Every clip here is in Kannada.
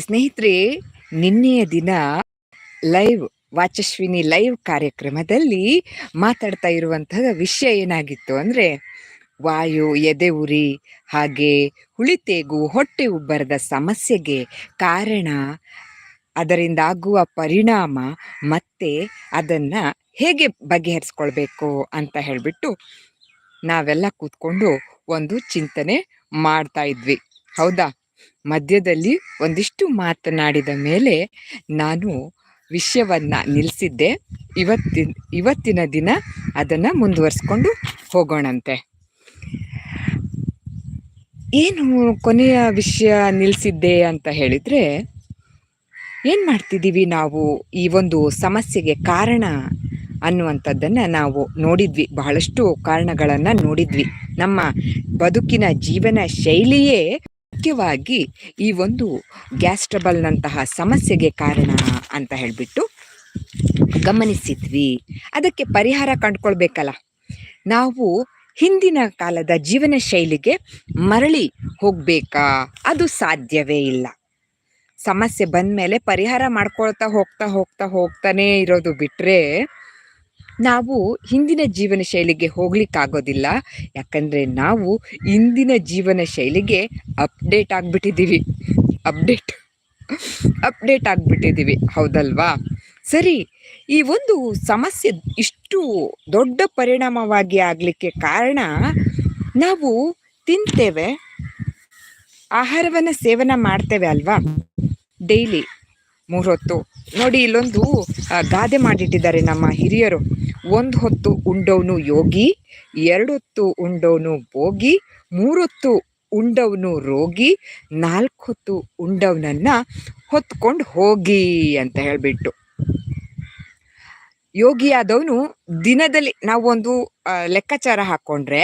ಸ್ನೇಹಿತರೆ, ನಿನ್ನೆಯ ದಿನ ಲೈವ್ ವಾಚಸ್ವಿನಿ ಲೈವ್ ಕಾರ್ಯಕ್ರಮದಲ್ಲಿ ಮಾತಾಡ್ತಾ ಇರುವಂತಹ ವಿಷಯ ಏನಾಗಿತ್ತು ಅಂದರೆ, ವಾಯು, ಎದೆ ಉರಿ ಹಾಗೆ ಹುಳಿತೇಗು ಹೊಟ್ಟೆ ಉಬ್ಬರದ ಸಮಸ್ಯೆಗೆ ಕಾರಣ, ಅದರಿಂದ ಆಗುವ ಪರಿಣಾಮ ಮತ್ತೆ ಅದನ್ನ ಹೇಗೆ ಬಗೆಹರಿಸ್ಕೊಳ್ಬೇಕು ಅಂತ ಹೇಳಿಬಿಟ್ಟು ನಾವೆಲ್ಲ ಕೂತ್ಕೊಂಡು ಒಂದು ಚಿಂತನೆ ಮಾಡ್ತಾ ಇದ್ವಿ. ಹೌದಾ? ಮಧ್ಯದಲ್ಲಿ ಒಂದಿಷ್ಟು ಮಾತನಾಡಿದ ಮೇಲೆ ನಾನು ವಿಷಯವನ್ನ ನಿಲ್ಲಿಸಿದ್ದೆ ಇವತ್ತಿನ ಇವತ್ತಿನ ದಿನ ಅದನ್ನ ಮುಂದುವರಿಸ್ಕೊಂಡು ಹೋಗೋಣಂತೆ. ಏನು ಕೊನೆಯ ವಿಷಯ ನಿಲ್ಲಿಸಿದ್ದೆ ಅಂತ ಹೇಳಿದ್ರೆ, ಏನು ಮಾಡ್ತಿದ್ದೀವಿ ನಾವು ಈ ಒಂದು ಸಮಸ್ಯೆಗೆ ಕಾರಣ ಅನ್ನುವಂಥದ್ದನ್ನು ನಾವು ನೋಡಿದ್ವಿ. ಬಹಳಷ್ಟು ಕಾರಣಗಳನ್ನು ನೋಡಿದ್ವಿ. ನಮ್ಮ ಬದುಕಿನ ಜೀವನ ಶೈಲಿಯೇ ಮುಖ್ಯವಾಗಿ ಈ ಒಂದು ಗ್ಯಾಸ್ ಟ್ರಬಲ್ನಂತಹ ಸಮಸ್ಯೆಗೆ ಕಾರಣ ಅಂತ ಹೇಳಿಬಿಟ್ಟು ಗಮನಿಸಿದ್ವಿ. ಅದಕ್ಕೆ ಪರಿಹಾರ ಕಂಡುಕೊಳ್ಬೇಕಲ್ಲ. ನಾವು ಹಿಂದಿನ ಕಾಲದ ಜೀವನ ಶೈಲಿಗೆ ಮರಳಿ ಹೋಗಬೇಕಾ? ಅದು ಸಾಧ್ಯವೇ ಇಲ್ಲ. ಸಮಸ್ಯೆ ಬಂದ ಮೇಲೆ ಪರಿಹಾರ ಮಾಡ್ಕೊಳ್ತಾ ಹೋಗ್ತಾ ಹೋಗ್ತಾ ಹೋಗ್ತಾನೆ ಇರೋದು ಬಿಟ್ರೆ ನಾವು ಹಿಂದಿನ ಜೀವನ ಶೈಲಿಗೆ ಹೋಗ್ಲಿಕ್ಕಾಗೋದಿಲ್ಲ. ಯಾಕಂದ್ರೆ ನಾವು ಇಂದಿನ ಜೀವನ ಶೈಲಿಗೆ ಅಪ್ಡೇಟ್ ಆಗ್ಬಿಟ್ಟಿದ್ದೀವಿ ಅಪ್ಡೇಟ್ ಅಪ್ಡೇಟ್ ಆಗ್ಬಿಟ್ಟಿದ್ದೀವಿ ಹೌದಲ್ವಾ? ಸರಿ, ಈ ಒಂದು ಸಮಸ್ಯೆ ಇಷ್ಟು ದೊಡ್ಡ ಪರಿಣಾಮವಾಗಿ ಆಗಲಿಕ್ಕೆ ಕಾರಣ ನಾವು ತಿಂತೇವೆ, ಆಹಾರವನ್ನು ಸೇವನೆ ಮಾಡ್ತೇವೆ ಅಲ್ವಾ? ಡೈಲಿ ಮೂರೊತ್ತು. ನೋಡಿ ಇಲ್ಲೊಂದು ಗಾದೆ ಮಾಡಿಟ್ಟಿದ್ದಾರೆ ನಮ್ಮ ಹಿರಿಯರು. ಒಂದು ಹೊತ್ತು ಉಂಡವನು ಯೋಗಿ ಎರಡೊತ್ತು ಉಂಡವನು ಭೋಗಿ ಮೂರೊತ್ತು ಉಂಡವನು ರೋಗಿ, ನಾಲ್ಕು ಹೊತ್ತು ಉಂಡವನನ್ನ ಹೊತ್ಕೊಂಡು ಹೋಗಿ ಅಂತ ಹೇಳ್ಬಿಟ್ಟು. ಯೋಗಿಯಾದವನು ದಿನದಲ್ಲಿ ನಾವೊಂದು ಲೆಕ್ಕಾಚಾರ ಹಾಕೊಂಡ್ರೆ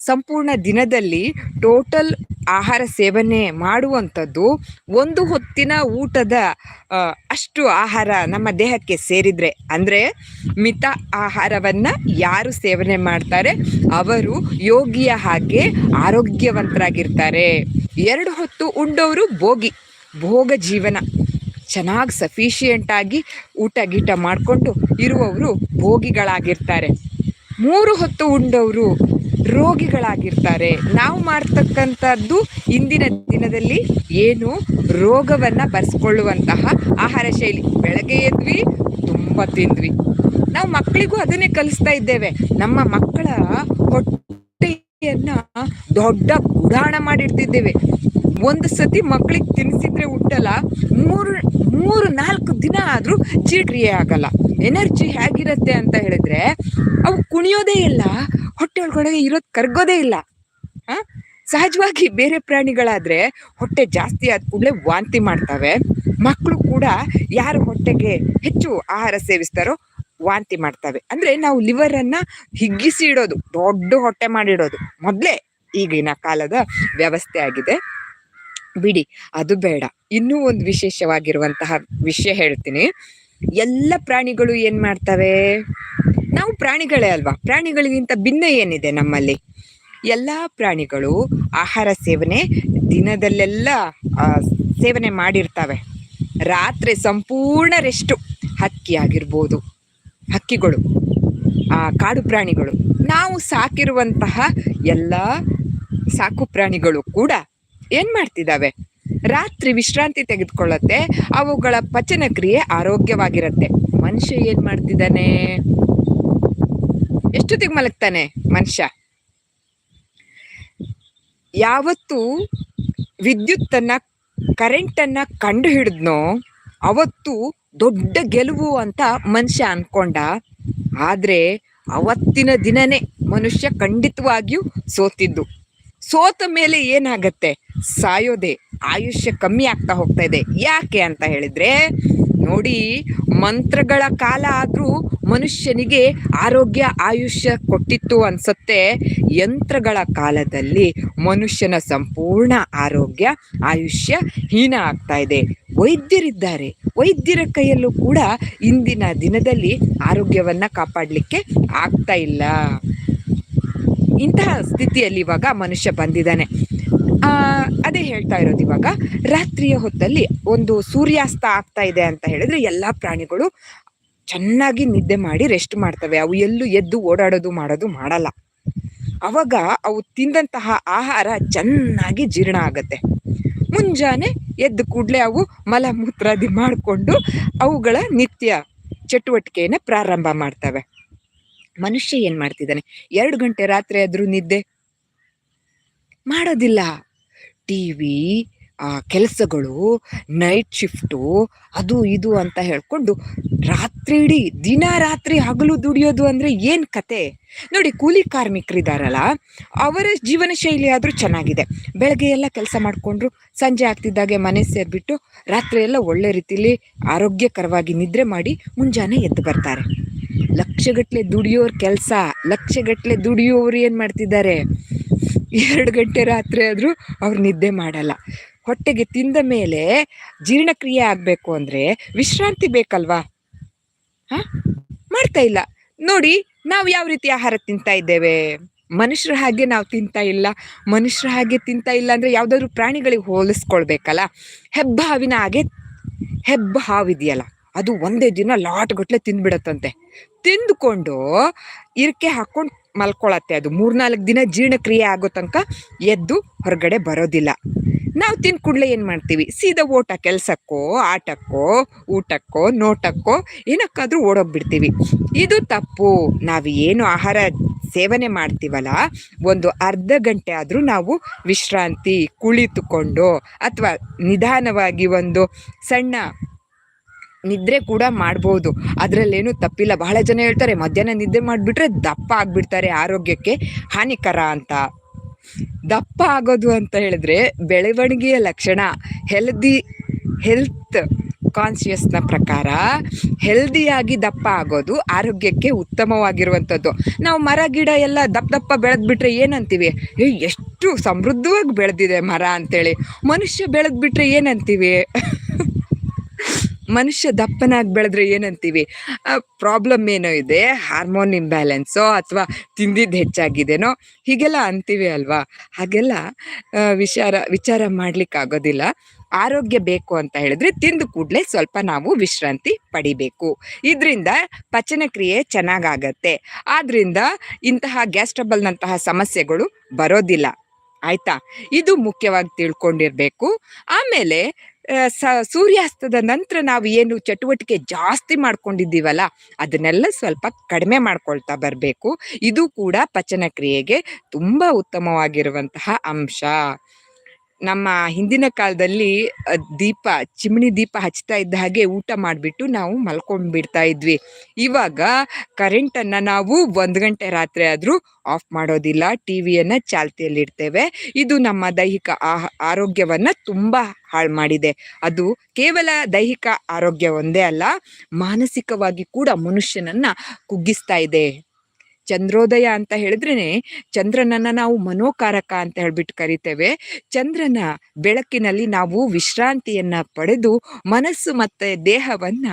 ಸಂಪೂರ್ಣ ದಿನದಲ್ಲಿ ಟೋಟಲ್ ಆಹಾರ ಸೇವನೆ ಮಾಡುವಂಥದ್ದು ಒಂದು ಹೊತ್ತಿನ ಊಟದ ಅಷ್ಟು ಆಹಾರ ನಮ್ಮ ದೇಹಕ್ಕೆ ಸೇರಿದರೆ. ಅಂದರೆ ಮಿತ ಆಹಾರವನ್ನು ಯಾರು ಸೇವನೆ ಮಾಡ್ತಾರೆ? ಅವರು ಯೋಗಿಯ ಹಾಗೆ ಆರೋಗ್ಯವಂತರಾಗಿರ್ತಾರೆ. ಎರಡು ಹೊತ್ತು ಉಂಡವರು ಭೋಗಿ, ಭೋಗ ಜೀವನ. ಚೆನ್ನಾಗಿ ಸಫಿಷಿಯೆಂಟ್ ಆಗಿ ಊಟ ಗೀಟ ಮಾಡಿಕೊಂಡು ಇರುವವರು ಭೋಗಿಗಳಾಗಿರ್ತಾರೆ ಮೂರು ಹೊತ್ತು ಉಂಡವರು ರೋಗಿಗಳಾಗಿರ್ತಾರೆ. ನಾವು ಮಾಡ್ತಕ್ಕಂಥದ್ದು ಇಂದಿನ ದಿನದಲ್ಲಿ ಏನು? ರೋಗವನ್ನ ಬರೆಸ್ಕೊಳ್ಳುವಂತಹ ಆಹಾರ ಶೈಲಿ. ಬೆಳಗ್ಗೆ ಎದ್ವಿ, ತುಂಬ ತಿಂದ್ವಿ. ನಾವು ಮಕ್ಕಳಿಗೂ ಅದನ್ನೇ ಕಲಿಸ್ತಾ ಇದ್ದೇವೆ. ನಮ್ಮ ಮಕ್ಕಳ ಹೊಟ್ಟೆಯನ್ನು ದೊಡ್ಡ ಗುಡಾಣ ಮಾಡಿರ್ತಿದ್ದೇವೆ ಒಂದು ಸತಿ ಮಕ್ಳಿಗೆ ತಿನ್ಸಿದ್ರೆ ಹುಟ್ಟಲ್ಲ ಮೂರು ಮೂರು ನಾಲ್ಕು ದಿನ ಆದ್ರೂ ಚೀಟ್ರಿಯೇ ಆಗಲ್ಲ. ಎನರ್ಜಿ ಹೇಗಿರತ್ತೆ ಅಂತ ಹೇಳಿದ್ರೆ, ಅವು ಕುಣಿಯೋದೇ ಇಲ್ಲ, ಹೊಟ್ಟೆ ಒಳಗಡೆ ಇರೋದು ಕರ್ಗೋದೇ ಇಲ್ಲ. ಆ ಸಹಜವಾಗಿ ಬೇರೆ ಪ್ರಾಣಿಗಳಾದ್ರೆ ಹೊಟ್ಟೆ ಜಾಸ್ತಿ ಆದ ಕೂಡಲೇ ವಾಂತಿ ಮಾಡ್ತವೆ. ಮಕ್ಕಳು ಕೂಡ ಯಾರು ಹೊಟ್ಟೆಗೆ ಹೆಚ್ಚು ಆಹಾರ ಸೇವಿಸ್ತಾರೋ ವಾಂತಿ ಮಾಡ್ತವೆ. ಅಂದ್ರೆ ನಾವು ಲಿವರ್ ಅನ್ನ ಹಿಗ್ಗಿಸಿ ಇಡೋದು, ದೊಡ್ಡ ಹೊಟ್ಟೆ ಮಾಡಿಡೋದು. ಮೊದಲೇ ಈಗಿನ ಕಾಲದ ವ್ಯವಸ್ಥೆ ಆಗಿದೆ. ಬಿಡಿ, ಅದು ಬೇಡ. ಇನ್ನೂ ಒಂದು ವಿಶೇಷವಾಗಿರುವಂತಹ ವಿಷಯ ಹೇಳ್ತೀನಿ. ಎಲ್ಲ ಪ್ರಾಣಿಗಳು ಏನ್ ಮಾಡ್ತವೆ? ನಾವು ಪ್ರಾಣಿಗಳೇ ಅಲ್ವಾ? ಪ್ರಾಣಿಗಳಿಗಿಂತ ಭಿನ್ನ ಏನಿದೆ ನಮ್ಮಲ್ಲಿ? ಎಲ್ಲಾ ಪ್ರಾಣಿಗಳು ಆಹಾರ ಸೇವನೆ ದಿನದಲ್ಲೆಲ್ಲ ಸೇವನೆ ಮಾಡಿರ್ತವೆ. ರಾತ್ರಿ ಸಂಪೂರ್ಣ ರೆಸ್ಟು. ಹಕ್ಕಿ ಆಗಿರ್ಬೋದು, ಹಕ್ಕಿಗಳು, ಆ, ಕಾಡು ಪ್ರಾಣಿಗಳು. ನಾವು ಸಾಕಿರುವಂತಹ ಎಲ್ಲ ಸಾಕು ಪ್ರಾಣಿಗಳು ಕೂಡ ಏನ್ ಮಾಡ್ತಿದ್ದಾವೆ ರಾತ್ರಿ ವಿಶ್ರಾಂತಿ ತೆಗೆದುಕೊಳ್ಳುತ್ತೆ, ಅವುಗಳ ಪಚನ ಕ್ರಿಯೆ ಆರೋಗ್ಯವಾಗಿರುತ್ತೆ. ಮನುಷ್ಯ ಏನ್ ಮಾಡ್ತಿದ್ದಾನೆ? ಎಷ್ಟೊತ್ತಿಗೆ ಮಲಗ್ತಾನೆ ಮನುಷ್ಯ? ಯಾವತ್ತು ವಿದ್ಯುತ್ತನ್ನ, ಕರೆಂಟನ್ನು ಕಂಡು ಹಿಡಿದ್ನೋ ಅವತ್ತು ದೊಡ್ಡ ಗೆಲುವು ಅಂತ ಮನುಷ್ಯ ಅನ್ಕೊಂಡ. ಆದ್ರೆ ಅವತ್ತಿನ ದಿನನೇ ಮನುಷ್ಯ ಖಂಡಿತವಾಗಿಯೂ ಸೋತಿದ್ದು. ಸೋತ ಮೇಲೆ ಏನಾಗತ್ತೆ? ಸಾಯೋದೆ ಆಯುಷ್ಯ ಕಮ್ಮಿ ಆಗ್ತಾ ಹೋಗ್ತಾ ಇದೆ. ಯಾಕೆ ಅಂತ ಹೇಳಿದ್ರೆ, ನೋಡಿ ಮಂತ್ರಗಳ ಕಾಲ ಆದ್ರೂ ಮನುಷ್ಯನಿಗೆ ಆರೋಗ್ಯ, ಆಯುಷ್ಯ ಕೊಟ್ಟಿತ್ತು ಅನ್ಸತ್ತೆ. ಯಂತ್ರಗಳ ಕಾಲದಲ್ಲಿ ಮನುಷ್ಯನ ಸಂಪೂರ್ಣ ಆರೋಗ್ಯ, ಆಯುಷ್ಯ ಹೀನ ಆಗ್ತಾ ಇದೆ. ವೈದ್ಯರಿದ್ದಾರೆ. ವೈದ್ಯರ ಕೈಯಲ್ಲೂ ಕೂಡ ಇಂದಿನ ದಿನದಲ್ಲಿ ಆರೋಗ್ಯವನ್ನ ಕಾಪಾಡಲಿಕ್ಕೆ ಆಗ್ತಾ ಇಲ್ಲ. ಇಂತಹ ಸ್ಥಿತಿಯಲ್ಲಿ ಇವಾಗ ಮನುಷ್ಯ ಬಂದಿದ್ದಾನೆ. ಅದೇ ಹೇಳ್ತಾ ಇರೋದು ಇವಾಗ, ರಾತ್ರಿಯ ಹೊತ್ತಲ್ಲಿ ಒಂದು ಸೂರ್ಯಾಸ್ತ ಆಗ್ತಾ ಇದೆ ಅಂತ ಹೇಳಿದ್ರೆ ಎಲ್ಲಾ ಪ್ರಾಣಿಗಳು ಚೆನ್ನಾಗಿ ನಿದ್ದೆ ಮಾಡಿ ರೆಸ್ಟ್ ಮಾಡ್ತವೆ. ಅವು ಎಲ್ಲೂ ಎದ್ದು ಓಡಾಡೋದು ಮಾಡೋದು ಮಾಡಲ್ಲ. ಅವಾಗ ಅವು ತಿಂದಂತಹ ಆಹಾರ ಚೆನ್ನಾಗಿ ಜೀರ್ಣ ಆಗತ್ತೆ. ಮುಂಜಾನೆ ಎದ್ದು ಕೂಡಲೇ ಅವು ಮಲಮೂತ್ರಾದಿ ಮಾಡಿಕೊಂಡು ಅವುಗಳ ನಿತ್ಯ ಚಟುವಟಿಕೆಯನ್ನು ಪ್ರಾರಂಭ ಮಾಡ್ತವೆ. ಮನುಷ್ಯ ಏನು ಮಾಡ್ತಿದ್ದಾನೆ? ಎರಡು ಗಂಟೆ ರಾತ್ರಿ ಆದ್ರೂ ನಿದ್ದೆ ಮಾಡೋದಿಲ್ಲ. ಟಿವಿ ಆ, ಕೆಲಸಗಳು ನೈಟ್ ಶಿಫ್ಟು ಅದು ಇದು ಅಂತ ಹೇಳ್ಕೊಂಡು ರಾತ್ರಿ ಇಡೀ ದಿನ ರಾತ್ರಿ ಹಗಲು ದುಡಿಯೋದು ಅಂದರೆ ಏನು ಕತೆ? ನೋಡಿ, ಕೂಲಿ ಕಾರ್ಮಿಕರಿದಾರಲ್ಲ, ಅವರ ಜೀವನ ಶೈಲಿ ಆದರೂ ಚೆನ್ನಾಗಿದೆ. ಬೆಳಗ್ಗೆ ಎಲ್ಲ ಕೆಲಸ ಮಾಡಿಕೊಂಡ್ರು, ಸಂಜೆ ಆಗ್ತಿದ್ದಾಗೆ ಮನೆ ಸೇರಿಬಿಟ್ಟು ರಾತ್ರಿ ಎಲ್ಲ ಒಳ್ಳೆ ರೀತಿಲಿ ಆರೋಗ್ಯಕರವಾಗಿ ನಿದ್ರೆ ಮಾಡಿ ಮುಂಜಾನೆ ಎದ್ದು ಬರ್ತಾರೆ. ಲಕ್ಷಗಟ್ಟಲೆ ದುಡಿಯೋರ್ ಕೆಲಸ ಲಕ್ಷಗಟ್ಟಲೆ ದುಡಿಯೋರು ಏನು ಮಾಡ್ತಿದ್ದಾರೆ? ಎರಡು ಗಂಟೆ ರಾತ್ರಿ ಆದರೂ ಅವ್ರು ನಿದ್ದೆ ಮಾಡಲ್ಲ. ಹೊಟ್ಟೆಗೆ ತಿಂದ ಮೇಲೆ ಜೀರ್ಣಕ್ರಿಯೆ ಆಗಬೇಕು ಅಂದರೆ ವಿಶ್ರಾಂತಿ ಬೇಕಲ್ವಾ? ಹಾಂ? ಮಾಡ್ತಾ ಇಲ್ಲ. ನೋಡಿ, ನಾವು ಯಾವ ರೀತಿ ಆಹಾರ ತಿಂತಾ ಇದ್ದೇವೆ? ಮನುಷ್ಯರ ಹಾಗೆ ನಾವು ತಿಂತಾ ಇಲ್ಲ. ಮನುಷ್ಯರ ಹಾಗೆ ತಿಂತಾ ಇಲ್ಲ ಅಂದರೆ ಯಾವುದಾದ್ರೂ ಪ್ರಾಣಿಗಳಿಗೆ ಹೋಲಿಸ್ಕೊಳ್ಬೇಕಲ್ಲ? ಹೆಬ್ಬಾವಿನ ಹಾಗೆ, ಹೆಬ್ಬ ಹಾವಿದೆಯಲ್ಲ ಅದು ಒಂದೇ ದಿನ ಲಾಟ್ ಗಟ್ಲೆ ತಿಂದ್ಬಿಡತ್ತಂತೆ. ತಿಂದ್ಕೊಂಡು, ಇರ್ಕೆ ಹಾಕೊಂಡು ಮಲ್ಕೊಳತ್ತೆ ಅದು. ಮೂರ್ನಾಲ್ಕು ದಿನ ಜೀರ್ಣಕ್ರಿಯೆ ಆಗೋ ತನಕ ಎದ್ದು ಹೊರಗಡೆ ಬರೋದಿಲ್ಲ. ನಾವು ತಿಂದ ಕೂಡಲೇ ಏನು ಮಾಡ್ತೀವಿ? ಸೀದಾ ಓಟ, ಕೆಲಸಕ್ಕೋ, ಆಟಕ್ಕೋ, ಊಟಕ್ಕೋ, ನೋಟಕ್ಕೋ, ಏನಕ್ಕಾದರೂ ಓಡೋಗ್ಬಿಡ್ತೀವಿ. ಇದು ತಪ್ಪು. ನಾವು ಏನು ಆಹಾರ ಸೇವನೆ ಮಾಡ್ತೀವಲ್ಲ, ಒಂದು ಅರ್ಧ ಗಂಟೆ ಆದರೂ ನಾವು ವಿಶ್ರಾಂತಿ ಕುಳಿತುಕೊಂಡು ಅಥವಾ ನಿಧಾನವಾಗಿ ಒಂದು ಸಣ್ಣ ನಿದ್ರೆ ಕೂಡ ಮಾಡ್ಬೋದು. ಅದರಲ್ಲೇನು ತಪ್ಪಿಲ್ಲ. ಬಹಳ ಜನ ಹೇಳ್ತಾರೆ, ಮಧ್ಯಾಹ್ನ ನಿದ್ದೆ ಮಾಡಿಬಿಟ್ರೆ ದಪ್ಪ ಆಗ್ಬಿಡ್ತಾರೆ ಆರೋಗ್ಯಕ್ಕೆ ಹಾನಿಕರ ಅಂತ. ದಪ್ಪ ಆಗೋದು ಅಂತ ಹೇಳಿದ್ರೆ ಬೆಳವಣಿಗೆಯ ಲಕ್ಷಣ ಹೆಲ್ದಿ ಹೆಲ್ತ್ ಕಾನ್ಶಿಯಸ್ನ ಪ್ರಕಾರ ಹೆಲ್ದಿಯಾಗಿ ದಪ್ಪ ಆಗೋದು ಆರೋಗ್ಯಕ್ಕೆ ಉತ್ತಮವಾಗಿರುವಂಥದ್ದು. ನಾವು ಮರ, ಗಿಡ ಎಲ್ಲ ದಪ್ಪ ದಪ್ಪ ಬೆಳೆದ್ಬಿಟ್ರೆ ಏನಂತೀವಿ? ಏ, ಎಷ್ಟು ಸಮೃದ್ಧವಾಗಿ ಬೆಳೆದಿದೆ ಮರ ಅಂತೇಳಿ. ಮನುಷ್ಯ ಬೆಳೆದ್ಬಿಟ್ರೆ ಏನಂತೀವಿ? ಮನುಷ್ಯ ದಪ್ಪನಾಗಿ ಬೆಳೆದ್ರೆ ಏನಂತೀವಿ? ಪ್ರಾಬ್ಲಮ್ ಏನೋ ಇದೆ ಹಾರ್ಮೋನ್ ಇಂಬ್ಯಾಲೆನ್ಸೋ ಅಥವಾ ತಿಂದಿದ್ದು ಹೆಚ್ಚಾಗಿದೆನೋ, ಹೀಗೆಲ್ಲ ಅಂತೀವಿ ಅಲ್ವಾ? ಹಾಗೆಲ್ಲ ವಿಚಾರ ವಿಚಾರ ಮಾಡಲಿಕ್ಕಾಗೋದಿಲ್ಲ ಆರೋಗ್ಯ ಬೇಕು ಅಂತ ಹೇಳಿದ್ರೆ ತಿಂದು ಕೂಡಲೇ ಸ್ವಲ್ಪ ನಾವು ವಿಶ್ರಾಂತಿ ಪಡಿಬೇಕು. ಇದರಿಂದ ಪಚನ ಕ್ರಿಯೆ ಚೆನ್ನಾಗಾಗತ್ತೆ. ಆದ್ರಿಂದ ಇಂತಹ ಗ್ಯಾಸ್ ಟ್ರಬಲ್ನಂತಹ ಸಮಸ್ಯೆಗಳು ಬರೋದಿಲ್ಲ. ಆಯ್ತಾ? ಇದು ಮುಖ್ಯವಾಗಿ ತಿಳ್ಕೊಂಡಿರ್ಬೇಕು. ಆಮೇಲೆ ಸೂರ್ಯಾಸ್ತದ ನಂತರ ನಾವು ಏನು ಚಟುವಟಿಕೆ ಜಾಸ್ತಿ ಮಾಡ್ಕೊಂಡಿದ್ದೀವಲ್ಲ, ಅದನ್ನೆಲ್ಲ ಸ್ವಲ್ಪ ಕಡಿಮೆ ಮಾಡ್ಕೊಳ್ತಾ ಬರಬೇಕು. ಇದು ಕೂಡ ಪಚನ ಕ್ರಿಯೆಗೆ ತುಂಬಾ ಉತ್ತಮವಾಗಿರುವಂತಹ ಅಂಶ. ನಮ್ಮ ಹಿಂದಿನ ಕಾಲದಲ್ಲಿ ದೀಪ ಚಿಮಣಿ ದೀಪ ಹಚ್ತಾ ಇದ್ದ ಹಾಗೆ ಊಟ ಮಾಡಿಬಿಟ್ಟು ನಾವು ಮಲ್ಕೊಂಡ್ ಬಿಡ್ತಾ ಇದ್ವಿ. ಇವಾಗ ಕರೆಂಟನ್ನು ನಾವು ಒಂದು ಗಂಟೆ ರಾತ್ರಿ ಆದರೂ ಆಫ್ ಮಾಡೋದಿಲ್ಲ. ಟಿವಿಯನ್ನ ಚಾಲ್ತಿಯಲ್ಲಿ ಇಡ್ತೇವೆ ಇದು ನಮ್ಮ ದೈಹಿಕ ಆರೋಗ್ಯವನ್ನ ತುಂಬಾ ಹಾಳು ಮಾಡಿದೆ. ಅದು ಕೇವಲ ದೈಹಿಕ ಆರೋಗ್ಯ ಒಂದೇ ಅಲ್ಲ, ಮಾನಸಿಕವಾಗಿ ಕೂಡ ಮನುಷ್ಯನನ್ನು ಕುಗ್ಗಿಸ್ತಾ ಇದೆ. ಚಂದ್ರೋದಯ ಅಂತ ಹೇಳಿದ್ರೇನೆ ಚಂದ್ರನನ್ನ ನಾವು ಮನೋಕಾರಕ ಅಂತ ಹೇಳ್ಬಿಟ್ಟು ಕರಿತೇವೆ. ಚಂದ್ರನ ಬೆಳಕಿನಲ್ಲಿ ನಾವು ವಿಶ್ರಾಂತಿಯನ್ನ ಪಡೆದು ಮನಸ್ಸು ಮತ್ತೆ ದೇಹವನ್ನ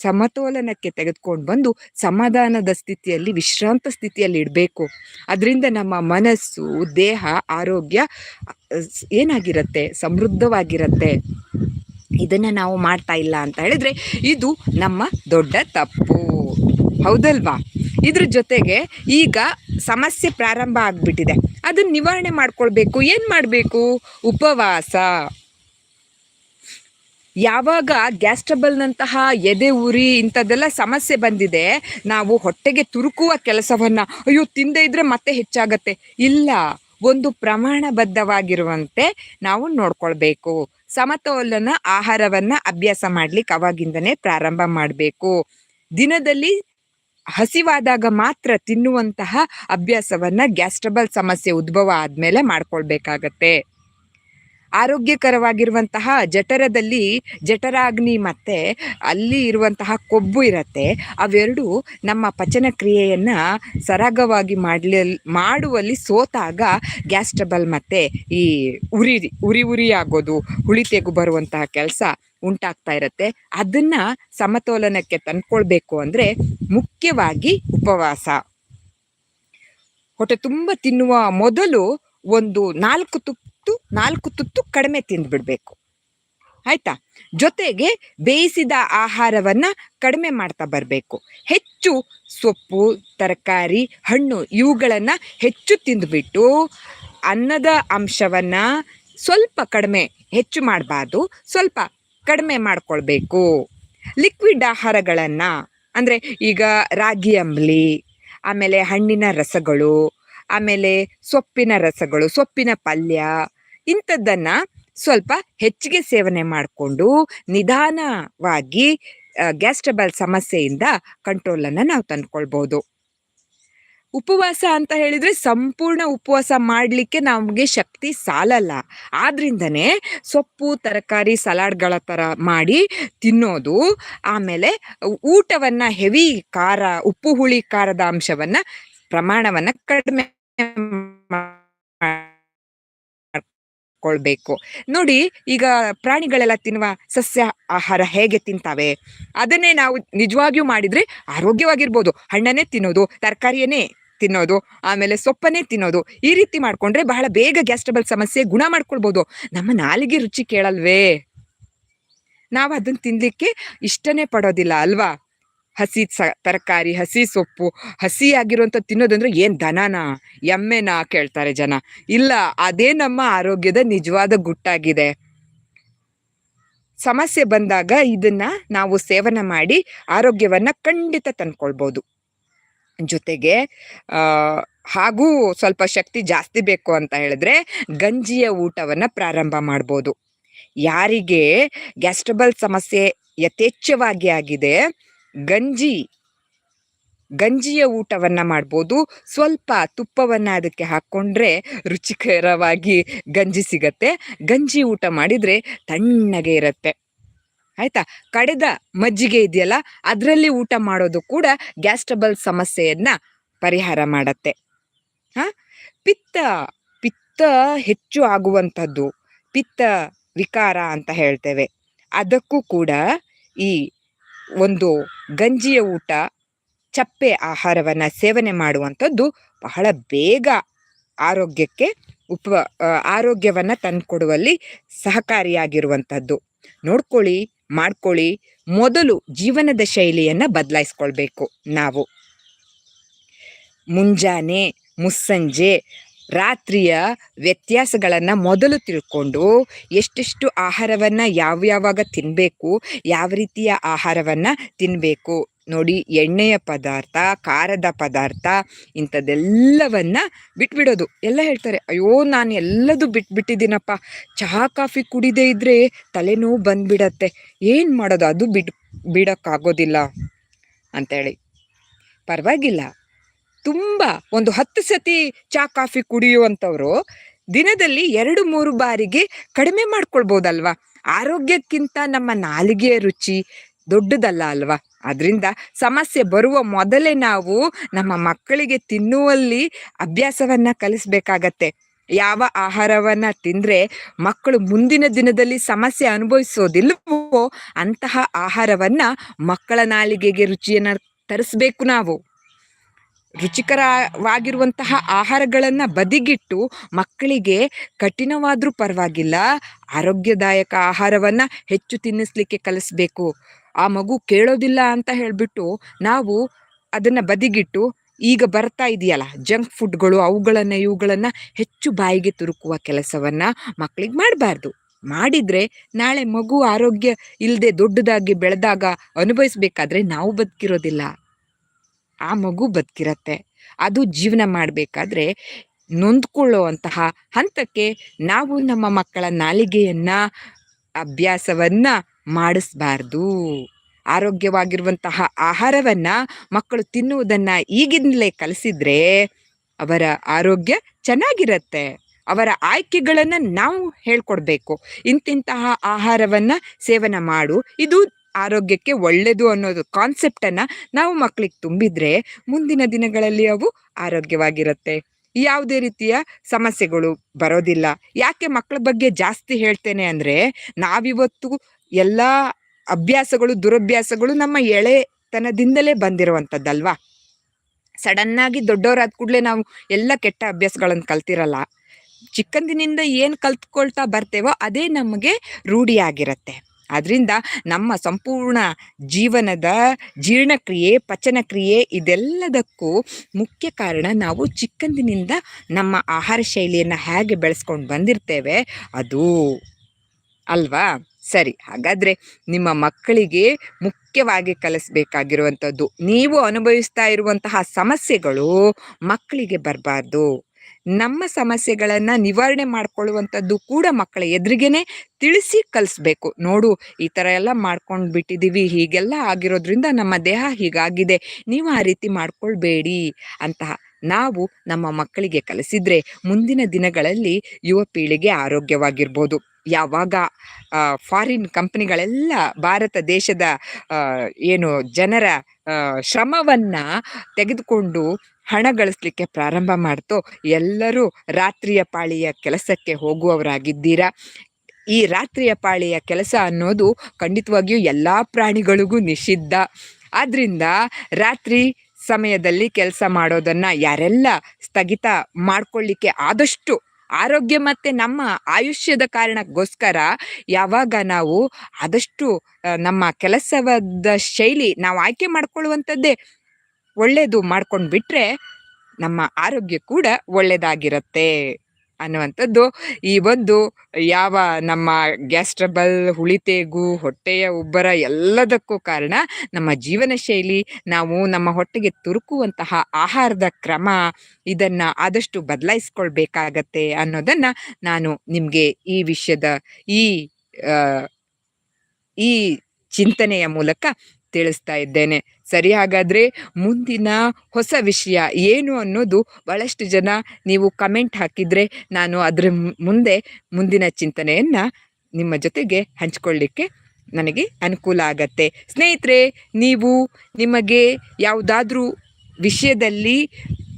ಸಮತೋಲನಕ್ಕೆ ತೆಗೆದುಕೊಂಡು ಬಂದು ಸಮಾಧಾನದ ಸ್ಥಿತಿಯಲ್ಲಿ, ವಿಶ್ರಾಂತ ಸ್ಥಿತಿಯಲ್ಲಿ ಇಡಬೇಕು. ಅದರಿಂದ ನಮ್ಮ ಮನಸ್ಸು, ದೇಹ, ಆರೋಗ್ಯ ಏನಾಗಿರುತ್ತೆ? ಸಮೃದ್ಧವಾಗಿರತ್ತೆ. ಇದನ್ನ ನಾವು ಮಾಡ್ತಾ ಇಲ್ಲ ಅಂತ ಹೇಳಿದ್ರೆ ಇದು ನಮ್ಮ ದೊಡ್ಡ ತಪ್ಪು. ಹೌದಲ್ವಾ? ಇದ್ರ ಜೊತೆಗೆ ಈಗ ಸಮಸ್ಯೆ ಪ್ರಾರಂಭ ಆಗ್ಬಿಟ್ಟಿದೆ. ಅದನ್ನ ನಿವಾರಣೆ ಮಾಡ್ಕೊಳ್ಬೇಕು. ಏನ್ ಮಾಡ್ಬೇಕು? ಉಪವಾಸ. ಯಾವಾಗ ಗ್ಯಾಸ್ ಟ್ರಬಲ್ನಂತಹ ಎದೆ ಉರಿ ಇಂಥದ್ದೆಲ್ಲ ಸಮಸ್ಯೆ ಬಂದಿದೆ, ನಾವು ಹೊಟ್ಟೆಗೆ ತುರುಕುವ ಕೆಲಸವನ್ನ, ಅಯ್ಯೋ, ತಿಂದೇ ಇದ್ರೆ ಮತ್ತೆ ಹೆಚ್ಚಾಗತ್ತೆ. ಇಲ್ಲ, ಒಂದು ಪ್ರಮಾಣಬದ್ಧವಾಗಿರುವಂತೆ ನಾವು ನೋಡ್ಕೊಳ್ಬೇಕು. ಸಮತೋಲನ ಆಹಾರವನ್ನ ಅಭ್ಯಾಸ ಮಾಡ್ಲಿಕ್ಕೆ ಅವಾಗಿಂದನೇ ಪ್ರಾರಂಭ ಮಾಡಬೇಕು. ದಿನದಲ್ಲಿ ಹಸಿವಾದಾಗ ಮಾತ್ರ ತಿನ್ನುವಂತಹ ಅಭ್ಯಾಸವನ್ನ ಗ್ಯಾಸ್ಟ್ರಬಲ್ ಸಮಸ್ಯೆ ಉದ್ಭವ ಆದ್ಮೇಲೆ ಮಾಡ್ಕೊಳ್ಬೇಕಾಗತ್ತೆ. ಆರೋಗ್ಯಕರವಾಗಿರುವಂತಹ ಜಠರದಲ್ಲಿ ಜಠರಾಗ್ನಿ ಮತ್ತೆ ಅಲ್ಲಿ ಇರುವಂತಹ ಕೊಬ್ಬು ಇರತ್ತೆ. ಅವೆರಡು ನಮ್ಮ ಪಚನ ಕ್ರಿಯೆಯನ್ನ ಸರಾಗವಾಗಿ ಮಾಡಲಿ, ಮಾಡುವಲ್ಲಿ ಸೋತಾಗ ಗ್ಯಾಸ್ ಟ್ರಬಲ್ ಮತ್ತೆ ಈ ಉರಿ ಉರಿ ಉರಿ ಆಗೋದು, ಹುಳಿ ತೆಗು ಬರುವಂತಹ ಕೆಲಸ ಉಂಟಾಗ್ತಾ ಇರತ್ತೆ. ಅದನ್ನ ಸಮತೋಲನಕ್ಕೆ ತಂದ್ಕೊಳ್ಬೇಕು ಅಂದ್ರೆ ಮುಖ್ಯವಾಗಿ ಉಪವಾಸ. ಹೊಟ್ಟೆ ತುಂಬ ತಿನ್ನುವ ಮೊದಲು ಒಂದು ನಾಲ್ಕು ತುಪ್ ತುತ್ತು, ನಾಲ್ಕು ತುತ್ತು ಕಡಿಮೆ ತಿಂದ್ಬಿಡ್ಬೇಕು. ಆಯ್ತಾ? ಜೊತೆಗೆ ಬೇಯಿಸಿದ ಆಹಾರವನ್ನ ಕಡಿಮೆ ಮಾಡ್ತಾ ಬರಬೇಕು. ಹೆಚ್ಚು ಸೊಪ್ಪು, ತರಕಾರಿ, ಹಣ್ಣು ಇವುಗಳನ್ನು ಹೆಚ್ಚು ತಿಂದುಬಿಟ್ಟು ಅನ್ನದ ಅಂಶವನ್ನು ಸ್ವಲ್ಪ ಕಡಿಮೆ ಹೆಚ್ಚು ಮಾಡಬಾರ್ದು, ಸ್ವಲ್ಪ ಕಡಿಮೆ ಮಾಡಿಕೊಳ್ಬೇಕು. ಲಿಕ್ವಿಡ್ ಆಹಾರಗಳನ್ನು, ಅಂದರೆ ಈಗ ರಾಗಿ ಅಂಬ್ಲಿ, ಆಮೇಲೆ ಹಣ್ಣಿನ ರಸಗಳು, ಆಮೇಲೆ ಸೊಪ್ಪಿನ ರಸಗಳು, ಸೊಪ್ಪಿನ ಪಲ್ಯ ಇಂಥದ್ದನ್ನು ಸ್ವಲ್ಪ ಹೆಚ್ಚಿಗೆ ಸೇವನೆ ಮಾಡಿಕೊಂಡು ನಿಧಾನವಾಗಿ ಗ್ಯಾಸ್ಟಬಲ್ ಸಮಸ್ಯೆಯಿಂದ ಕಂಟ್ರೋಲನ್ನು ನಾವು ತಂದ್ಕೊಳ್ಬೋದು. ಉಪವಾಸ ಅಂತ ಹೇಳಿದ್ರೆ ಸಂಪೂರ್ಣ ಉಪವಾಸ ಮಾಡಲಿಕ್ಕೆ ನಮಗೆ ಶಕ್ತಿ ಸಾಲಲ್ಲ. ಆದ್ರಿಂದನೇ ಸೊಪ್ಪು, ತರಕಾರಿ, ಸಲಾಡ್ಗಳ ಥರ ಮಾಡಿ ತಿನ್ನೋದು, ಆಮೇಲೆ ಊಟವನ್ನ ಹೆವಿ ಖಾರ, ಉಪ್ಪು ಹುಳಿ ಖಾರದ ಅಂಶವನ್ನ ಪ್ರಮಾಣವನ್ನ ಕಡಿಮೆ ಕೊಳ್ಬೇಕು ನೋಡಿ, ಈಗ ಪ್ರಾಣಿಗಳೆಲ್ಲ ತಿನ್ನುವ ಸಸ್ಯ ಆಹಾರ ಹೇಗೆ ತಿಂತಾವೆ? ಅದನ್ನೇ ನಾವು ನಿಜವಾಗಿಯೂ ಮಾಡಿದ್ರೆ ಆರೋಗ್ಯವಾಗಿರ್ಬೋದು. ಹಣ್ಣನ್ನೇ ತಿನ್ನೋದು, ತರಕಾರಿಯನ್ನೇ ತಿನ್ನೋದು, ಆಮೇಲೆ ಸೊಪ್ಪನ್ನೇ ತಿನ್ನೋದು, ಈ ರೀತಿ ಮಾಡ್ಕೊಂಡ್ರೆ ಬಹಳ ಬೇಗ ಗ್ಯಾಸ್ಟ್ರಬಲ್ ಸಮಸ್ಯೆ ಗುಣ ಮಾಡ್ಕೊಳ್ಬೋದು. ನಮ್ಮ ನಾಲಿಗೆ ರುಚಿ ಕೇಳಲ್ವೇ? ನಾವು ಅದನ್ನ ತಿನ್ಲಿಕ್ಕೆ ಇಷ್ಟನೇ ಪಡೋದಿಲ್ಲ, ಅಲ್ವಾ? ಹಸಿ ಸ, ತರಕಾರಿ, ಹಸಿ ಸೊಪ್ಪು ಹಸಿಯಾಗಿರುವಂಥ ತಿನ್ನೋದಂದ್ರೆ ಏನು ದನನಾ? ಎಮ್ಮೆನಾ ಕೇಳ್ತಾರೆ ಜನ. ಇಲ್ಲ, ಅದೇ ನಮ್ಮ ಆರೋಗ್ಯದ ನಿಜವಾದ ಗುಟ್ಟಾಗಿದೆ. ಸಮಸ್ಯೆ ಬಂದಾಗ ಇದನ್ನ ನಾವು ಸೇವನೆ ಮಾಡಿ ಆರೋಗ್ಯವನ್ನ ಖಂಡಿತ ತಂದ್ಕೊಳ್ಬೋದು. ಜೊತೆಗೆ ಹಾಗೂ ಸ್ವಲ್ಪ ಶಕ್ತಿ ಜಾಸ್ತಿ ಬೇಕು ಅಂತ ಹೇಳಿದ್ರೆ ಗಂಜಿಯ ಊಟವನ್ನ ಪ್ರಾರಂಭ ಮಾಡ್ಬೋದು. ಯಾರಿಗೆ ಗ್ಯಾಸ್ಟ್ರಬಲ್ ಸಮಸ್ಯೆ ಯಥೇಚ್ಛವಾಗಿ ಆಗಿದೆ ಗಂಜಿ, ಗಂಜಿಯ ಊಟವನ್ನು ಮಾಡ್ಬೋದು. ಸ್ವಲ್ಪ ತುಪ್ಪವನ್ನು ಅದಕ್ಕೆ ಹಾಕ್ಕೊಂಡ್ರೆ ರುಚಿಕರವಾಗಿ ಗಂಜಿ ಸಿಗತ್ತೆ. ಗಂಜಿ ಊಟ ಮಾಡಿದರೆ ತಣ್ಣಗೆ ಇರತ್ತೆ. ಆಯಿತಾ? ಕಡೆದ ಮಜ್ಜಿಗೆ ಇದೆಯಲ್ಲ, ಅದರಲ್ಲಿ ಊಟ ಮಾಡೋದು ಕೂಡ ಗ್ಯಾಸ್ಟ್ರಬಲ್ ಸಮಸ್ಯೆಯನ್ನು ಪರಿಹಾರ ಮಾಡತ್ತೆ. ಹಾಂ? ಪಿತ್ತ ಪಿತ್ತ ಹೆಚ್ಚು ಆಗುವಂಥದ್ದು, ಪಿತ್ತ ವಿಕಾರ ಅಂತ ಹೇಳ್ತೇವೆ. ಅದಕ್ಕೂ ಕೂಡ ಈ ಒಂದು ಗಂಜಿಯ ಊಟ, ಚಪ್ಪೆ ಆಹಾರವನ್ನ ಸೇವನೆ ಮಾಡುವಂಥದ್ದು ಬಹಳ ಬೇಗ ಆರೋಗ್ಯಕ್ಕೆ ಉಪ ಆರೋಗ್ಯವನ್ನು ತಂದುಕೊಡುವಲ್ಲಿ ಸಹಕಾರಿಯಾಗಿರುವಂಥದ್ದು. ನೋಡ್ಕೊಳ್ಳಿ, ಮಾಡ್ಕೊಳ್ಳಿ, ಮೊದಲು ಜೀವನದ ಶೈಲಿಯನ್ನು ಬದಲಾಯಿಸ್ಕೊಳ್ಬೇಕು ನಾವು. ಮುಂಜಾನೆ, ಮುಸ್ಸಂಜೆ ರಾತ್ರಿಯ ವ್ಯತ್ಯಾಸಗಳನ್ನು ಮೊದಲು ತಿಳ್ಕೊಂಡು ಎಷ್ಟೆಷ್ಟು ಆಹಾರವನ್ನು ಯಾವ ಯಾವಾಗ ತಿನ್ನಬೇಕು ಯಾವ ರೀತಿಯ ಆಹಾರವನ್ನು ತಿನ್ನಬೇಕು ನೋಡಿ ಎಣ್ಣೆಯ ಪದಾರ್ಥ, ಖಾರದ ಪದಾರ್ಥ ಇಂಥದ್ದೆಲ್ಲವನ್ನು ಬಿಟ್ಬಿಡೋದು. ಎಲ್ಲ ಹೇಳ್ತಾರೆ, ಅಯ್ಯೋ, ನಾನು ಎಲ್ಲದು ಬಿಟ್ಬಿಟ್ಟಿದ್ದೀನಪ್ಪ. ಚಹಾ, ಕಾಫಿ ಕುಡಿದೇ ಇದ್ದರೆ ತಲೆನೋವು ಬಂದ್ಬಿಡತ್ತೆ. ಏನು ಮಾಡೋದು? ಅದು ಬಿಡ್, ಬಿಡೋಕ್ಕಾಗೋದಿಲ್ಲ. ಅಂತೇಳಿ ಪರವಾಗಿಲ್ಲ. ತುಂಬ ಒಂದು ಹತ್ತು ಸತಿ ಚಾ, ಕಾಫಿ ಕುಡಿಯುವಂಥವ್ರು ದಿನದಲ್ಲಿ ಎರಡು, ಮೂರು ಬಾರಿಗೆ ಕಡಿಮೆ ಮಾಡ್ಕೊಳ್ಬೋದಲ್ವಾ? ಆರೋಗ್ಯಕ್ಕಿಂತ ನಮ್ಮ ನಾಲಿಗೆಯ ರುಚಿ ದೊಡ್ಡದಲ್ಲ ಅಲ್ವಾ? ಅದರಿಂದ ಸಮಸ್ಯೆ ಬರುವ ಮೊದಲೇ ನಾವು ನಮ್ಮ ಮಕ್ಕಳಿಗೆ ತಿನ್ನುವಲ್ಲಿ ಅಭ್ಯಾಸವನ್ನ ಕಲಿಸ್ಬೇಕಾಗತ್ತೆ. ಯಾವ ಆಹಾರವನ್ನ ತಿಂದ್ರೆ ಮಕ್ಕಳು ಮುಂದಿನ ದಿನದಲ್ಲಿ ಸಮಸ್ಯೆ ಅನುಭವಿಸೋದಿಲ್ಲವೋ ಅಂತಹ ಆಹಾರವನ್ನ ಮಕ್ಕಳ ನಾಲಿಗೆಗೆ ರುಚಿಯನ್ನ ತರಿಸ್ಬೇಕು ನಾವು. ರುಚಿಕರವಾಗಿರುವಂತಹ ಆಹಾರಗಳನ್ನು ಬದಿಗಿಟ್ಟು ಮಕ್ಕಳಿಗೆ ಕಠಿಣವಾದರೂ ಪರವಾಗಿಲ್ಲ, ಆರೋಗ್ಯದಾಯಕ ಆಹಾರವನ್ನು ಹೆಚ್ಚು ತಿನ್ನಿಸ್ಲಿಕ್ಕೆ ಕಲಿಸ್ಬೇಕು. ಆ ಮಗು ಕೇಳೋದಿಲ್ಲ ಅಂತ ಹೇಳಿಬಿಟ್ಟು ನಾವು ಅದನ್ನು ಬದಿಗಿಟ್ಟು ಈಗ ಬರ್ತಾ ಇದೆಯಲ್ಲ, ಜಂಕ್ ಫುಡ್ಗಳು ಅವುಗಳನ್ನು ಇವುಗಳನ್ನು ಹೆಚ್ಚು ಬಾಯಿಗೆ ತುರುಕುವ ಕೆಲಸವನ್ನು ಮಕ್ಕಳಿಗೆ ಮಾಡಬಾರ್ದು. ಮಾಡಿದರೆ ನಾಳೆ ಮಗು ಆರೋಗ್ಯ ಇಲ್ಲದೆ ದೊಡ್ಡದಾಗಿ ಬೆಳೆದಾಗ ಅನುಭವಿಸಬೇಕಾದ್ರೆ ನಾವು ಬದುಕಿರೋದಿಲ್ಲ. ಆ ಮಗು ಬದುಕಿರತ್ತೆ. ಅದು ಜೀವನ ಮಾಡಬೇಕಾದ್ರೆ ನೊಂದ್ಕೊಳ್ಳುವಂತಹ ಹಂತಕ್ಕೆ ನಾವು ನಮ್ಮ ಮಕ್ಕಳ ನಾಲಿಗೆಯನ್ನು, ಅಭ್ಯಾಸವನ್ನ ಮಾಡಿಸ್ಬಾರ್ದು. ಆರೋಗ್ಯವಾಗಿರುವಂತಹ ಆಹಾರವನ್ನ ಮಕ್ಕಳು ತಿನ್ನುವುದನ್ನ ಈಗಿಂದಲೇ ಕಲಿಸಿದ್ರೆ ಅವರ ಆರೋಗ್ಯ ಚೆನ್ನಾಗಿರತ್ತೆ. ಅವರ ಆಯ್ಕೆಗಳನ್ನು ನಾವು ಹೇಳ್ಕೊಡ್ಬೇಕು. ಇಂತಿಂತಹ ಆಹಾರವನ್ನು ಸೇವನೆ ಮಾಡು. ಇದು ಆರೋಗ್ಯಕ್ಕೆ ಒಳ್ಳೆಯದು ಅನ್ನೋದು ಕಾನ್ಸೆಪ್ಟನ್ನು ನಾವು ಮಕ್ಕಳಿಗೆ ತುಂಬಿದರೆ ಮುಂದಿನ ದಿನಗಳಲ್ಲಿ ಅವು ಆರೋಗ್ಯವಾಗಿರುತ್ತೆ. ಯಾವುದೇ ರೀತಿಯ ಸಮಸ್ಯೆಗಳು ಬರೋದಿಲ್ಲ. ಯಾಕೆ ಮಕ್ಕಳ ಬಗ್ಗೆ ಜಾಸ್ತಿ ಹೇಳ್ತೇನೆ ಅಂದರೆ ನಾವಿವತ್ತು ಎಲ್ಲ ಅಭ್ಯಾಸಗಳು, ದುರಭ್ಯಾಸಗಳು ನಮ್ಮ ಎಳೆತನದಿಂದಲೇ ಬಂದಿರುವಂಥದ್ದಲ್ವಾ? ಸಡನ್ನಾಗಿ ದೊಡ್ಡವರಾದ ಕೂಡಲೇ ನಾವು ಎಲ್ಲ ಕೆಟ್ಟ ಅಭ್ಯಾಸಗಳನ್ನು ಕಲ್ತಿರಲ್ಲ. ಚಿಕ್ಕಂದಿನಿಂದ ಏನು ಕಲ್ತ್ಕೊಳ್ತಾ ಬರ್ತೇವೋ ಅದೇ ನಮಗೆ ರೂಢಿಯಾಗಿರುತ್ತೆ. ಅದರಿಂದ ನಮ್ಮ ಸಂಪೂರ್ಣ ಜೀವನದ ಜೀರ್ಣಕ್ರಿಯೆ, ಪಚನಕ್ರಿಯೆ ಇದೆಲ್ಲದಕ್ಕೂ ಮುಖ್ಯ ಕಾರಣ ನಾವು ಚಿಕ್ಕಂದಿನಿಂದ ನಮ್ಮ ಆಹಾರ ಶೈಲಿಯನ್ನು ಹೇಗೆ ಬೆಳೆಸ್ಕೊಂಡು ಬಂದಿರ್ತೇವೆ ಅದು ಅಲ್ವಾ? ಸರಿ, ಹಾಗಾದರೆ ನಿಮ್ಮ ಮಕ್ಕಳಿಗೆ ಮುಖ್ಯವಾಗಿ ಕಲಿಸ್ಬೇಕಾಗಿರುವಂಥದ್ದು, ನೀವು ಅನುಭವಿಸ್ತಾ ಇರುವಂತಹ ಸಮಸ್ಯೆಗಳು ಮಕ್ಕಳಿಗೆ ಬರಬಾರ್ದು. ನಮ್ಮ ಸಮಸ್ಯೆಗಳನ್ನು ನಿವಾರಣೆ ಮಾಡ್ಕೊಳ್ಳುವಂಥದ್ದು ಕೂಡ ಮಕ್ಕಳ ಎದುರಿಗೇನೆ ತಿಳಿಸಿ ಕಲಿಸ್ಬೇಕು. ನೋಡು, ಈ ಥರ ಎಲ್ಲ ಮಾಡ್ಕೊಂಡು ಬಿಟ್ಟಿದ್ದೀವಿ ಹೀಗೆಲ್ಲ ಆಗಿರೋದ್ರಿಂದ ನಮ್ಮ ದೇಹ ಹೀಗಾಗಿದೆ, ನೀವು ಆ ರೀತಿ ಮಾಡ್ಕೊಳ್ಬೇಡಿ ಅಂತಹ ನಾವು ನಮ್ಮ ಮಕ್ಕಳಿಗೆ ಕಲಿಸಿದ್ರೆ ಮುಂದಿನ ದಿನಗಳಲ್ಲಿ ಯುವ ಪೀಳಿಗೆ ಆರೋಗ್ಯವಾಗಿರ್ಬೋದು. ಯಾವಾಗ ಫಾರಿನ್ ಕಂಪ್ನಿಗಳೆಲ್ಲ ಭಾರತ ದೇಶದ ಏನು ಜನರ ಶ್ರಮವನ್ನು ಶ್ರಮವನ್ನ ತೆಗೆದುಕೊಂಡು ಹಣ ಗಳಿಸ್ಲಿಕ್ಕೆ ಪ್ರಾರಂಭ ಮಾಡ್ತೋ ಎಲ್ಲರೂ ರಾತ್ರಿಯ ಪಾಳಿಯ ಕೆಲಸಕ್ಕೆ ಹೋಗುವವರಾಗಿದ್ದೀರಾ? ಈ ರಾತ್ರಿಯ ಪಾಳಿಯ ಕೆಲಸ ಅನ್ನೋದು ಖಂಡಿತವಾಗಿಯೂ ಎಲ್ಲ ಪ್ರಾಣಿಗಳಿಗೂ ನಿಷಿದ್ಧ. ಆದ್ರಿಂದ ರಾತ್ರಿ ಸಮಯದಲ್ಲಿ ಕೆಲಸ ಮಾಡೋದನ್ನ ಯಾರೆಲ್ಲ ಸ್ಥಗಿತ ಮಾಡ್ಕೊಳ್ಳಿಕ್ಕೆ ಆದಷ್ಟು ಆರೋಗ್ಯ ಮತ್ತೆ ನಮ್ಮ ಆಯುಷ್ಯದ ಕಾರಣಕ್ಕೋಸ್ಕರ ಯಾವಾಗ ನಾವು ಆದಷ್ಟು ನಮ್ಮ ಕೆಲಸವಾದ ಶೈಲಿ ನಾವು ಆಯ್ಕೆ ಮಾಡ್ಕೊಳ್ಳುವಂಥದ್ದೇ ಒಳ್ಳೆಯದು ಮಾಡ್ಕೊಂಡು ಬಿಟ್ರೆ ನಮ್ಮ ಆರೋಗ್ಯ ಕೂಡ ಒಳ್ಳೆಯದಾಗಿರುತ್ತೆ ಅನ್ನುವಂಥದ್ದು. ಈ ಒಂದು ಯಾವ ನಮ್ಮ ಗ್ಯಾಸ್ಟ್ರಬಲ್ ಹುಳಿತೇಗು, ಹೊಟ್ಟೆಯ ಉಬ್ಬರ ಎಲ್ಲದಕ್ಕೂ ಕಾರಣ ನಮ್ಮ ಜೀವನ ಶೈಲಿ, ನಾವು ನಮ್ಮ ಹೊಟ್ಟೆಗೆ ತುರುಕುವಂತಹ ಆಹಾರದ ಕ್ರಮ ಇದನ್ನು ಆದಷ್ಟು ಬದಲಾಯಿಸ್ಕೊಳ್ಬೇಕಾಗತ್ತೆ ಅನ್ನೋದನ್ನು ನಾನು ನಿಮಗೆ ಈ ವಿಷಯದ ಈ ಈ ಚಿಂತನೆಯ ಮೂಲಕ ತಿಳಿಸ್ತಾ ಇದ್ದೇನೆ. ಸರಿ, ಹಾಗಾದರೆ ಮುಂದಿನ ಹೊಸ ವಿಷಯ ಏನು ಅನ್ನೋದು ಭಾಳಷ್ಟು ಜನ ನೀವು ಕಮೆಂಟ್ ಹಾಕಿದರೆ ನಾನು ಅದರ ಮುಂದೆ ಮುಂದಿನ ಚಿಂತನೆಯನ್ನು ನಿಮ್ಮ ಜೊತೆಗೆ ಹಂಚಿಕೊಳ್ಳಿಕ್ಕೆ ನನಗೆ ಅನುಕೂಲ ಆಗತ್ತೆ. ಸ್ನೇಹಿತರೆ, ನೀವು ನಿಮಗೆ ಯಾವುದಾದ್ರೂ ವಿಷಯದಲ್ಲಿ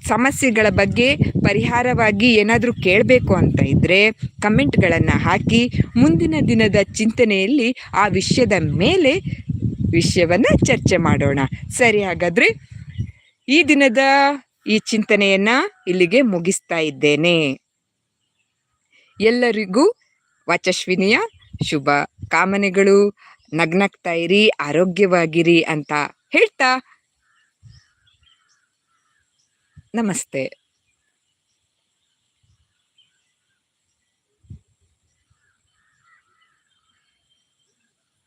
ಸಮಸ್ಯೆಗಳ ಬಗ್ಗೆ ಪರಿಹಾರವಾಗಿ ಏನಾದರೂ ಕೇಳಬೇಕು ಅಂತ ಇದ್ದರೆ ಕಮೆಂಟ್ಗಳನ್ನು ಹಾಕಿ ಮುಂದಿನ ದಿನದ ಚಿಂತನೆಯಲ್ಲಿ ಆ ವಿಷಯದ ಮೇಲೆ ವಿಷಯವನ್ನು ಚರ್ಚೆ ಮಾಡೋಣ. ಸರಿ ಹಾಗಾದ್ರೆ ಈ ದಿನದ ಈ ಚಿಂತನೆಯನ್ನ ಇಲ್ಲಿಗೆ ಮುಗಿಸ್ತಾ ಇದ್ದೇನೆ. ಎಲ್ಲರಿಗೂ ವಾಚಶ್ವಿನಿಯ ಶುಭ ಕಾಮನೆಗಳು. ನಗ್ನಗ್ತಾ ಇರಿ, ಆರೋಗ್ಯವಾಗಿರಿ ಅಂತ ಹೇಳ್ತಾ ನಮಸ್ತೆ.